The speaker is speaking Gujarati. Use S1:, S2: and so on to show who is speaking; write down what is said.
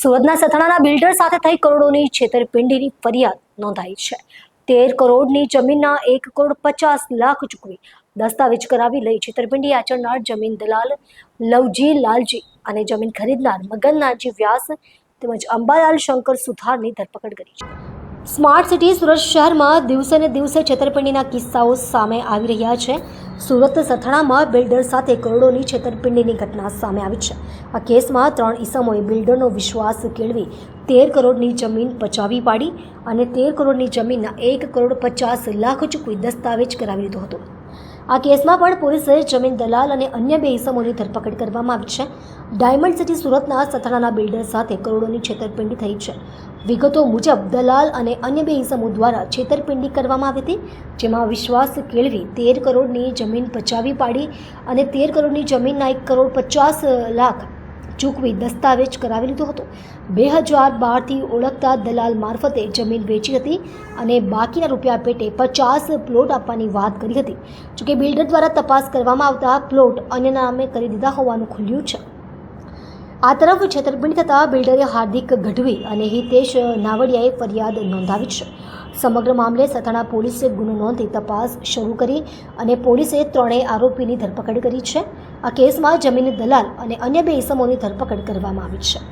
S1: સુરતના સથાણાના બિલ્ડર સાથે થઈ કરોડોની છેતરપિંડીની ફરિયાદ નોંધાઈ છે. તેર કરોડની જમીનના એક કરોડ પચાસ લાખ ચૂકવી દસ્તાવેજ કરાવી લઈ છેતરપિંડી આચરનાર જમીન દલાલ લવજી લાલજી અને જમીન ખરીદનાર મગનલાલજી વ્યાસ તેમજ અંબાલાલ શંકર સુથારની ધરપકડ કરી છે. સ્માર્ટ સિટી સુરત શહેરમાં દિવસે ને દિવસે છેતરપિંડીના કિસ્સાઓ સામે આવી રહ્યા છે. સુરત સથાણામાં બિલ્ડર સાથે કરોડોની છેતરપિંડીની ઘટના સામે આવી છે. આ કેસમાં ત્રણ ઈસમોએ બિલ્ડરનો વિશ્વાસ કેળવી તેર કરોડની જમીન પચાવી પાડી અને તેર કરોડની જમીનના એક કરોડ પચાસ લાખ ચૂકવી દસ્તાવેજ કરાવી લીધો હતો. આ કેસમાં પણ પોલીસે જમીન દલાલ અને અન્ય બે ઇસમોની ધરપકડ કરવામાં આવી છે. ડાયમંડ સિટી સુરતના સથાણાના બિલ્ડર સાથે કરોડોની છેતરપિંડી થઈ છે. વિગતો મુજબ, દલાલ અને અન્ય બે ઇસમો દ્વારા છેતરપિંડી કરવામાં આવી હતી, જેમાં વિશ્વાસ કેળવી તેર કરોડની જમીન પચાવી પાડી અને તેર કરોડની જમીનના એક કરોડ પચાસ લાખ ચૂકવી દસ્તાવેજ કરાવી લીધો હતો. બે હજાર બારથી ઓળખતા દલાલ મારફતે જમીન વેચી હતી અને બાકીના રૂપિયા પેટે પચાસ પ્લોટ આપવાની વાત કરી હતી. જોકે બિલ્ડર દ્વારા તપાસ કરવામાં આવતા પ્લોટ અન્ય નામે કરી દીધા હોવાનું ખુલ્યું છે. આ તરફ છેતરપિંડી થતાં બિલ્ડરે હાર્દિક ગઢવી અને હિતેશ નાવડિયાએ ફરિયાદ નોંધાવી છે. સમગ્ર મામલે સથાણા પોલીસે ગુનો નોંધી તપાસ શરૂ કરી અને પોલીસે ત્રણેય આરોપીની ધરપકડ કરી છે. આ કેસમાં જમીન દલાલ અને અન્ય બે ઇસમોની ધરપકડ કરવામાં આવી છે.